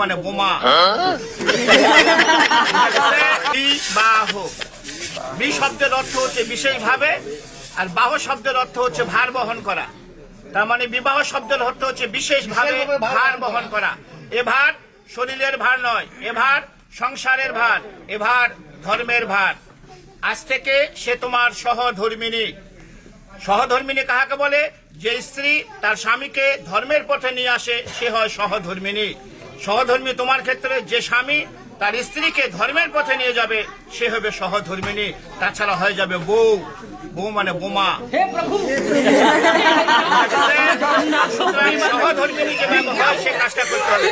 মানে বোমা বিবাহ বি শব্দের অর্থ হচ্ছে বিশেষভাবে আর বাহ শব্দের অর্থ হচ্ছে ভার বহন করা। তার মানে বিবাহ শব্দের অর্থ হচ্ছে বিশেষভাবে ভার বহন করা। এ ভার শরীরের ভার নয় এ ভার সংসারের ভার এ ভার ধর্মের ভার। আজ থেকে সে তোমার সহধর্মিনী। সহধর্মিনী কাহাকে বলে? যে স্ত্রী তার স্বামীকে ধর্মের পথে নিয়ে আসে সে হয় সহধর্মিনী। সহধর্মী তোমার ক্ষেত্রে যে স্বামী তার স্ত্রীকে ধর্মের পথে নিয়ে যাবে সে হবে সহধর্মিনী। তাছাড়া হয়ে যাবে বউ। বউ মানে বোমা। ব্যবহার সে কাজটা করতে হবে।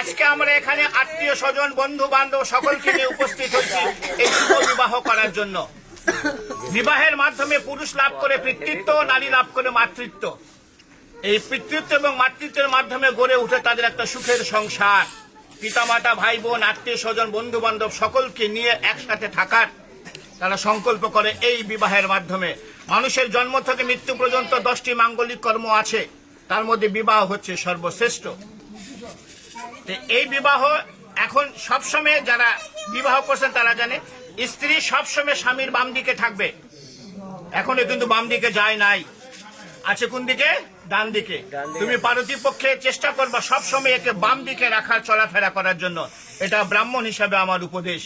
আজকে আমরা এখানে আত্মীয় স্বজন বন্ধু বান্ধব সকলকে নিয়ে উপস্থিত হয়েছি এই বিবাহ করার জন্য। বিবাহের মাধ্যমে পুরুষ লাভ করে পিতৃত্ব নারী লাভ করে মাতৃত্ব। এই পিতৃত্ব এবং মাতৃত্বের মাধ্যমে গড়ে উঠে তাদের একটা সুখের সংসার। পিতামাতা ভাই বোন আত্মীয় স্বজন বন্ধু বান্ধব সকলকে নিয়ে একসাথে থাকার তারা সংকল্প করে এই বিবাহের মাধ্যমে। মানুষের জন্ম থেকে মৃত্যু পর্যন্ত দশটি মাঙ্গলিক কর্ম আছে। তার মধ্যে বিবাহ হচ্ছে সর্বশ্রেষ্ঠ। এই বিবাহ এখন সবসময় যারা বিবাহ করছেন তারা জানে, স্ত্রী সবসময় স্বামীর বাম দিকে থাকবে। এখনও কিন্তু বাম দিকে যায় নাই। আছে কোন দিকে? ডান দিকে তুমি পার্বতী পক্ষে চেষ্টা করবা সবসময় একে বাম দিকে রাখার চলাফেরা করার জন্য। এটা ব্রাহ্মণ হিসাবে আমার উপদেশ।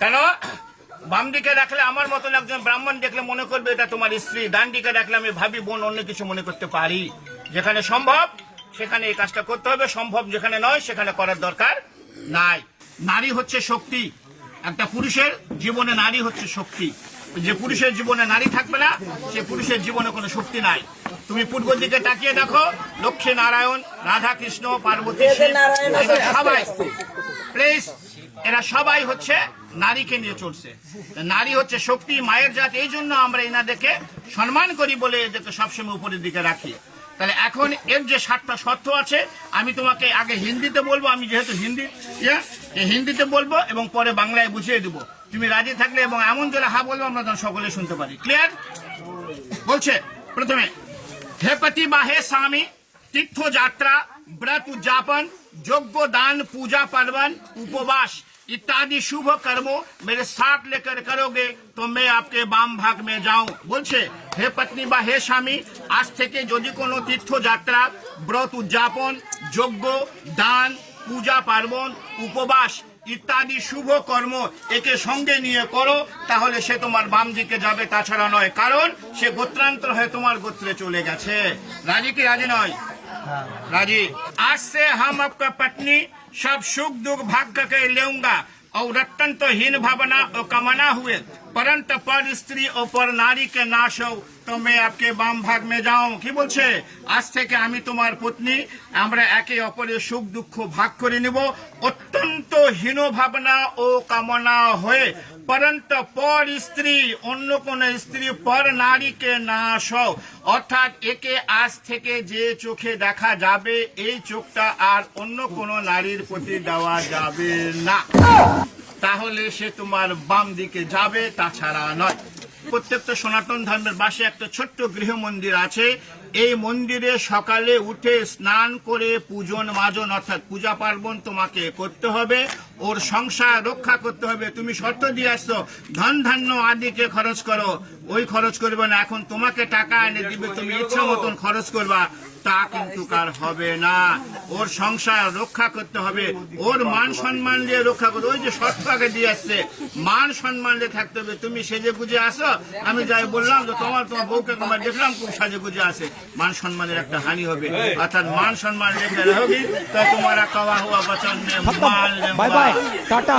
কেন? বাম দিকে রাখলে আমার মতন একজন ব্রাহ্মণ দেখলে মনে করবে এটা তোমার স্ত্রী। ডান দিকে রাখলে আমি ভাবি বোন অন্য কিছু মনে করতে পারি। যেখানে সম্ভব সেখানে এই কাজটা করতে হবে। সম্ভব যেখানে নয় সেখানে করার দরকার নাই। নারী হচ্ছে শক্তি। একটা পুরুষের জীবনে নারী হচ্ছে শক্তি। যে পুরুষের জীবনে নারী থাকবে না সে পুরুষের জীবনে কোনো শক্তি নাই। তুমি পূর্ব দিকে তাকিয়ে দেখো লক্ষ্মী নারায়ণ রাধা কৃষ্ণ পার্বতী সবাই। প্লিজ এরা সবাই হচ্ছে নারীকে নিয়ে চলছে। নারী হচ্ছে শক্তি মায়ের জাত এই জন্য আমরা এনাদেরকে সম্মান করি বলে এদেরকে সবসময় উপরের দিকে রাখি। তাহলে এখন এর যে সাতটা শর্ত আছে আমি তোমাকে আগে হিন্দিতে বলব আমি যেহেতু হিন্দি ইয়ে, হিন্দিতে বলব এবং পরে বাংলায় বুঝিয়ে দেবো। তুমি রাজি থাকলে এবং এমন জলে হা বলবো আমরা যেন সকলে শুনতে পারি ক্লিয়ার বলছে প্রথমে হে পতি বা হে স্বামী তীর্থযাত্রা व्रत उद्यापन যোগ্য দান পূজা পার্বণ উপবাস इत्यादि शुभ कर्मों मेरे साथ लेकर करोगे तो मैं आपके বাম ভাগ মে যাও বলছে হে পত্নী বা হে স্বামী আজ থেকে যদি কোনো তীর্থযাত্রা ব্রত উদযাপন যজ্ঞ দান পূজা পার্বণ উপবাস ইত্যাদি শুভ কর্ম একে সঙ্গে নিয়ে করো তাহলে সে তোমার বাম দিকে যাবে তাছাড়া নয় কারণ সে গোত্রান্তর হয়ে তোমার গোত্রে চলে গেছে রাজি কি রাজি নয় राजी आज से हम आपका पत्नी सब सुख दुख भाग्य के लेऊंगा और रत्न तो हीन भावना और कमाना हुए परंतु पर स्त्री और पर नारी के नाश हो তো मैं आपके বাম ভাগ মে যাও কি বলছে আজ থেকে আমি তোমার পত্নী আমরা একে অপরের সুখ দুঃখ ভাগ করে নিব অত্যন্ত হীন ভাবনা ও কামনা হয়ে পরন্ত পর স্ত্রী, অন্য কোন স্ত্রী পর নারীকে না হও। অর্থাৎ একে আজ থেকে যে চোখে দেখা যাবে, এই চোখটা আর অন্য কোন নারীর প্রতি দেওয়া যাবে না। তাহলে সে তোমার বাম দিকে যাবে, তাছাড়া নয়। প্রত্যেকটা সনাতন ধর্মের পাশে একটা ছোট্ট গৃহ মন্দির আছে। এই মন্দিরে সকালে উঠে স্নান করে পূজন মাজন, অর্থাৎ পূজা পার্বণ তোমাকে করতে হবে। ওর সংসার রক্ষা করতে হবে। তুমি শর্ত দিয়ে আসছো ধন ধান্য আদিকে খরচ করো। ওই খরচ করবে না। এখন তোমাকে টাকা এনে দিবে তুমি ইচ্ছা মতন খরচ করবা তা কিন্তু কার হবে না। ওর সংসার রক্ষা করতে হবে ওর মান সম্মান দিয়ে রক্ষা করবে ওই যে শর্তাকে দিয়ে আসছে মান সম্মান দিয়ে থাকতে হবে। তুমি সেজে গুজে আসো। আমি যাই বললাম যে তোমার তোমার বউকে তোমার দেখলাম খুব সাজে গুজে আসে মান সম্মানের একটা হানি হবে। অর্থাৎ মান সম্মান রেখে রাখবি তা তোমার কওয়া হওয়া বচন টাটা।